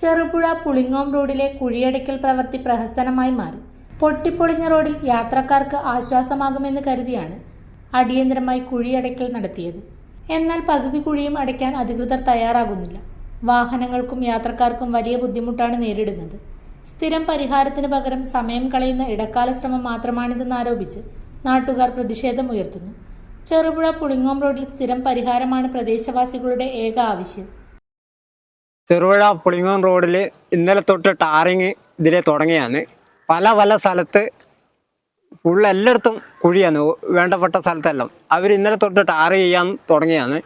ചെറുപുഴ പുളിങ്ങോം റോഡിലെ കുഴിയടയ്ക്കൽ പ്രവൃത്തി പ്രഹസനമായി മാറി. പൊട്ടിപ്പൊളിഞ്ഞ റോഡിൽ യാത്രക്കാർക്ക് ആശ്വാസമാകുമെന്ന് കരുതിയാണ് അടിയന്തരമായി കുഴിയടയ്ക്കൽ നടത്തിയത്. എന്നാൽ പകുതി കുഴിയും അടയ്ക്കാൻ അധികൃതർ തയ്യാറാകുന്നില്ല. വാഹനങ്ങൾക്കും യാത്രക്കാർക്കും വലിയ ബുദ്ധിമുട്ടാണ് നേരിടുന്നത്. സ്ഥിരം പരിഹാരത്തിന് പകരം സമയം കളയുന്ന ഇടക്കാല ശ്രമം മാത്രമാണിതെന്ന് ആരോപിച്ച് നാട്ടുകാർ പ്രതിഷേധമുയർത്തുന്നു ചെറുപുഴ പുളിങ്ങോം റോഡിൽ സ്ഥിരം പരിഹാരമാണ് പ്രദേശവാസികളുടെ ഏക ആവശ്യം. ചെറുപുഴ പുളിങ്ങോൻ റോഡിൽ ഇന്നലെ തൊട്ട് ടാറിങ് ഇതിലെ തുടങ്ങിയാണ്. പല പല സ്ഥലത്ത് ഫുൾ എല്ലായിടത്തും കുഴിയാണ് വേണ്ടപ്പെട്ട സ്ഥലത്തെല്ലാം. അവർ ഇന്നലെ തൊട്ട് ടാർ ചെയ്യാൻ തുടങ്ങിയാണ്.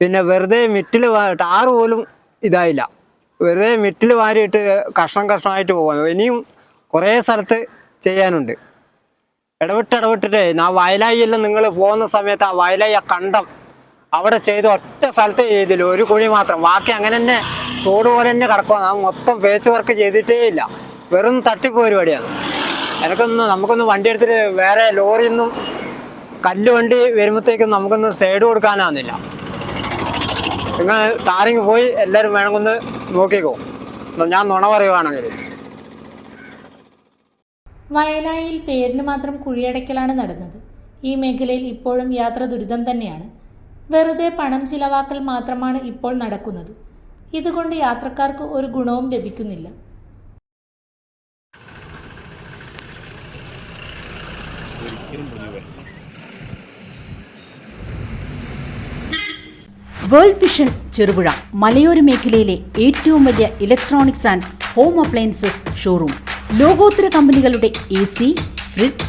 പിന്നെ വെറുതെ മിറ്റിൽ ടാർ പോലും ഇതായില്ല. വെറുതെ മിറ്റിൽ വാരിയിട്ട് കഷ്ണം കഷ്ണമായിട്ട് പോകാൻ ഇനിയും കുറേ സ്ഥലത്ത് ചെയ്യാനുണ്ട്. ഇടവിട്ട് ഇടവിട്ടിട്ടേ ആ വയലായിയെല്ലാം നിങ്ങൾ പോകുന്ന സമയത്ത് ആ വയലായി ആ കണ്ടം അവിടെ ചെയ്ത് ഒറ്റ സ്ഥലത്ത് ചെയ്തില്ല. ഒരു കുഴി മാത്രം. ബാക്കി അങ്ങനെ തന്നെ തോട് പോലെ തന്നെ കിടക്കുക മൊത്തം പേച്ച് വർക്ക് ചെയ്തിട്ടേ ഇല്ല. വെറും തട്ടിപ്പ് പരിപാടിയാണ്. എനിക്കൊന്ന് നമുക്കൊന്ന് വണ്ടി എടുത്തിട്ട് വേറെ ലോറിയൊന്നും കല്ല് വണ്ടി വരുമ്പോഴത്തേക്കും നമുക്കൊന്ന് സൈഡ് കൊടുക്കാനാവുന്നില്ല. നിങ്ങൾ ടാറിങ് പോയി എല്ലാവരും വേണമെന്ന് നോക്കിക്കോ. ഞാൻ നുണ പറയുവാണെങ്കിൽ. വയലായിൽ പേരിന് മാത്രം കുഴിയടയ്ക്കലാണ് നടന്നത്. ഈ മേഖലയിൽ ഇപ്പോഴും യാത്ര ദുരിതം തന്നെയാണ്. വെറുതെ പണം ചിലവാക്കൽ മാത്രമാണ് ഇപ്പോൾ നടക്കുന്നത്. ഇതുകൊണ്ട് യാത്രക്കാർക്ക് ഒരു ഗുണവും ലഭിക്കുന്നില്ല. വേൾഡ് വിഷൻ ചെറുപുഴ മലയോര മേഖലയിലെ ഏറ്റവും വലിയ electronics and home appliances showroom. ലോകോത്തര കമ്പനികളുടെ A C fridge